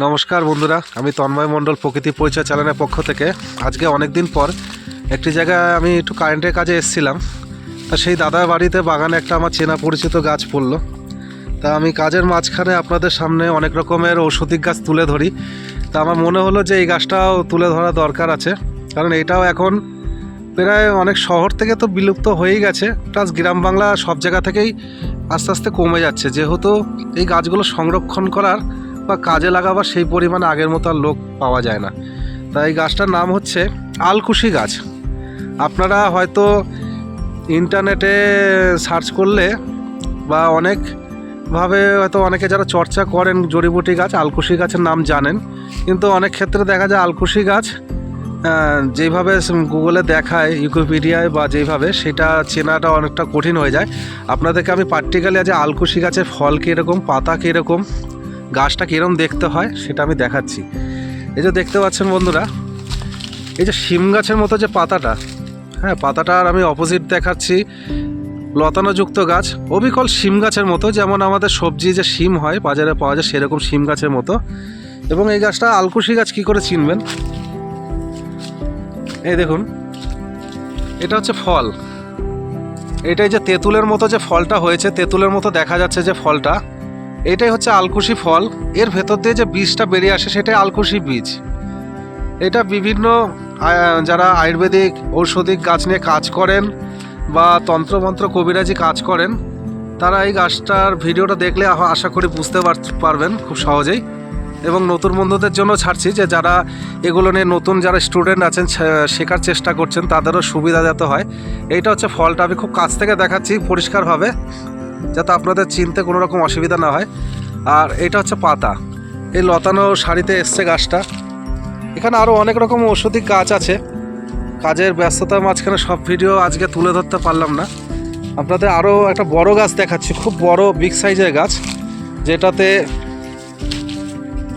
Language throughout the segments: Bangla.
নমস্কার বন্ধুরা, আমি তন্ময় মণ্ডল প্রকৃতি পরিচয় চ্যানেলের পক্ষ থেকে। আজকে অনেক দিন পর একটি জায়গায় আমি একটু কারেন্টের কাজে এসেছিলাম। তা সেই দাদার বাড়িতে বাগানে একটা আমার চেনা পরিচিত গাছ পড়ল। তা আমি কাজের মাঝখানে আপনাদের সামনে অনেক রকমের ঔষধিক গাছ তুলে ধরি। তা আমার মনে হলো যে এই গাছটাও তুলে ধরা দরকার আছে। কারণ এটাও এখন প্রায় অনেক শহর থেকে তো বিলুপ্ত হয়েই গেছে। প্লাস গ্রাম বাংলা সব জায়গা থেকেই আস্তে আস্তে কমে যাচ্ছে। যেহেতু এই গাছগুলো সংরক্ষণ করার বা কাজে লাগাবার সেই পরিমাণে আগের মতো আর লোক পাওয়া যায় না। তাই গাছটার নাম হচ্ছে আলকুশি গাছ। আপনারা হয়তো ইন্টারনেটে সার্চ করলে বা অনেকভাবে হয়তো অনেকে যারা চর্চা করেন জড়িবুটি গাছ আলকুশি গাছের নাম জানেন। কিন্তু অনেক ক্ষেত্রে দেখা যায় আলকুশি গাছ আহ, যেইভাবে গুগলে দেখায় ইউকিপিডিয়ায় বা যেভাবে সেটা চেনাটা অনেকটা কঠিন হয়ে যায়। আপনাদেরকে আমি প্র্যাকটিক্যালি আজ আলকুশি গাছের ফল কীরকম পাতা কীরকম গাছটা কীরকম দেখতে হয় সেটা আমি দেখাচ্ছি। এই যে দেখতে পাচ্ছেন বন্ধুরা, এই যে শিম গাছের মতো যে পাতাটা হ্যাঁ পাতাটার আমি অপোজিট দেখাচ্ছি। লতানোযুক্ত গাছ, অবিকল শিম গাছের মতো, যেমন আমাদের সবজি যে শিম হয়, বাজারে পাওয়া যায় সেরকম শিম গাছের মতো। এবং এই গাছটা আলকুশি গাছ কী করে চিনবেন? এই দেখুন, এটা হচ্ছে ফল। এটাই যে তেঁতুলের মতো যে ফলটা হয়েছে, তেঁতুলের মতো দেখা যাচ্ছে যে ফলটা। এটাই হচ্ছে আলকুশি ফল। এর ভেতর দিয়ে যে বীজটা বেরিয়ে আসে সেটাই আলকুশি বীজ। এটা বিভিন্ন যারা আয়ুর্বেদিক ঔষধিক গাছ নিয়ে কাজ করেন বা তন্ত্রমন্ত্র কবিরাজি কাজ করেন, তারা এই গাছটার ভিডিওটা দেখলে আশা করি বুঝতে পার- পারবেন খুব সহজেই। এবং নতুন বন্ধুদের জন্য ছাড়ছি যে যারা এগুলো নিয়ে নতুন যারা স্টুডেন্ট আছেন শেখার চেষ্টা করছেন, তাদেরও সুবিধা যাতে হয়। এইটা হচ্ছে ফলটা। আমি খুব কাছ থেকে দেখাচ্ছি পরিষ্কারভাবে। যাতে আপনাদের চিনতে কোনো রকম অসুবিধা না হয়। আর এটা হচ্ছে পাতা। এই লতানো শাড়িতে এসছে গাছটা। এখানে আরও অনেক রকম ঔষধি গাছ আছে। কাজের ব্যস্ততার মাঝখানে সব ভিডিও আজকে তুলে ধরতে পারলাম না। আপনাদের আরও একটা বড় গাছ দেখাচ্ছি। খুব বড় বিগ সাইজের গাছ, যেটাতে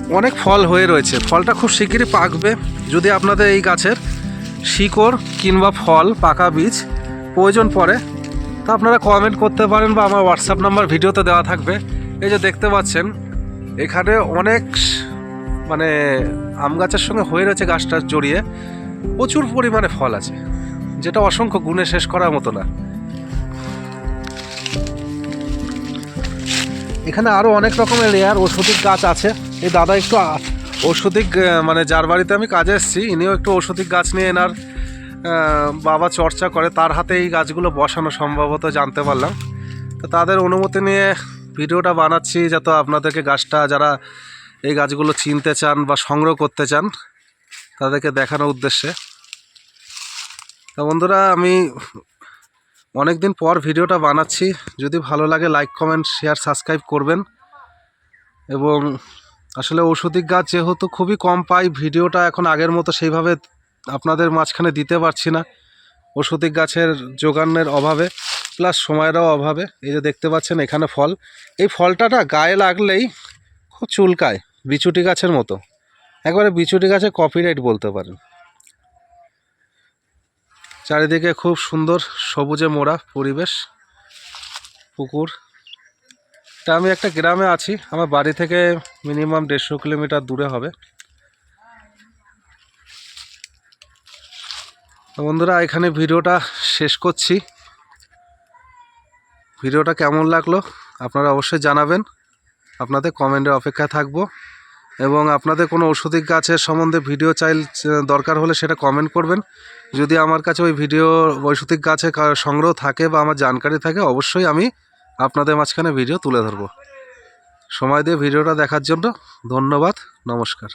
অনেক ফল হয়ে রয়েছে। ফলটা খুব শিগগিরই পাকবে। যদি আপনাদের এই গাছের শিকড় কিংবা ফল, পাকা বীজ প্রয়োজন পড়ে তা আপনারা কমেন্ট করতে পারেন বা আমার হোয়াটসঅ্যাপ নাম্বার ভিডিওতে দেওয়া থাকবে। এই যে দেখতে পাচ্ছেন এখানে অনেক মানে আম গাছের সঙ্গে হয়ে রয়েছে গাছটা জড়িয়ে। প্রচুর পরিমাণে ফল আছে যেটা অসংখ্য গুণে শেষ করার মতো না। এখানে আরও অনেক রকমের রেয়ার ওষুধিক গাছ আছে। এই দাদা একটু আহ, মানে যার বাড়িতে আমি কাজে এসেছি ইনিও একটু ঔষধিক গাছ নিয়ে এনার। বাবা চর্চা করে, তার হাতে এই গাছগুলো বসানো সম্ভবত জানতে পারলাম। তো তাদের অনুমতি নিয়ে ভিডিওটা বানাচ্ছি যাতে আপনাদেরকে গাছটা যারা এই গাছগুলো চিনতে চান বা সংগ্রহ করতে চান, তাদেরকে দেখানোর উদ্দেশ্যে। তা বন্ধুরা, আমি অনেক দিন পর ভিডিওটা বানাচ্ছি। যদি ভালো লাগে, লাইক, কমেন্ট, শেয়ার, সাবস্ক্রাইব করবেন। এবং আসলে ঔষধিক গাছ যেহেতু খুবই কম পাই, ভিডিওটা এখন আগের মতো সেইভাবে আপনাদের মাঝখানে দিতে পারছি না। ওষুধিক গাছের যোগানের অভাবে প্লাস সময়েরও অভাবে, এই যে দেখতে পাচ্ছেন এখানে ফল। এই ফলটা না গায়ে লাগলেই খুব চুলকায়, বিচুটি গাছের মতো। একবারে বিচুটি গাছে কপিরাইট বলতে পারেন। চারিদিকে খুব সুন্দর সবুজে মোড়া পরিবেশ, পুকুর। তা আমি একটা গ্রামে আছি, আমার বাড়ি থেকে মিনিমাম দেড়শো কিলোমিটার দূরে হবে। তো বন্ধুরা, এখানে ভিডিওটা শেষ করছি। ভিডিওটা কেমন লাগল আপনারা অবশ্যই জানাবেন। আপনাদের কমেন্টের অপেক্ষা থাকব। এবং আপনাদের কোনো ঔষধিক গাছের সম্বন্ধে ভিডিও চাইল দরকার হলে সেটা কমেন্ট করবেন। যদি আমার কাছে ওই ভিডিও ঔষধিক গাছে সংগ্রহ থাকে বা আমার জানকারি থাকে, অবশ্যই আমি আপনাদের মাঝখানে ভিডিও তুলে ধরবো। সময় দিয়ে ভিডিওটা দেখার জন্য ধন্যবাদ, নমস্কার।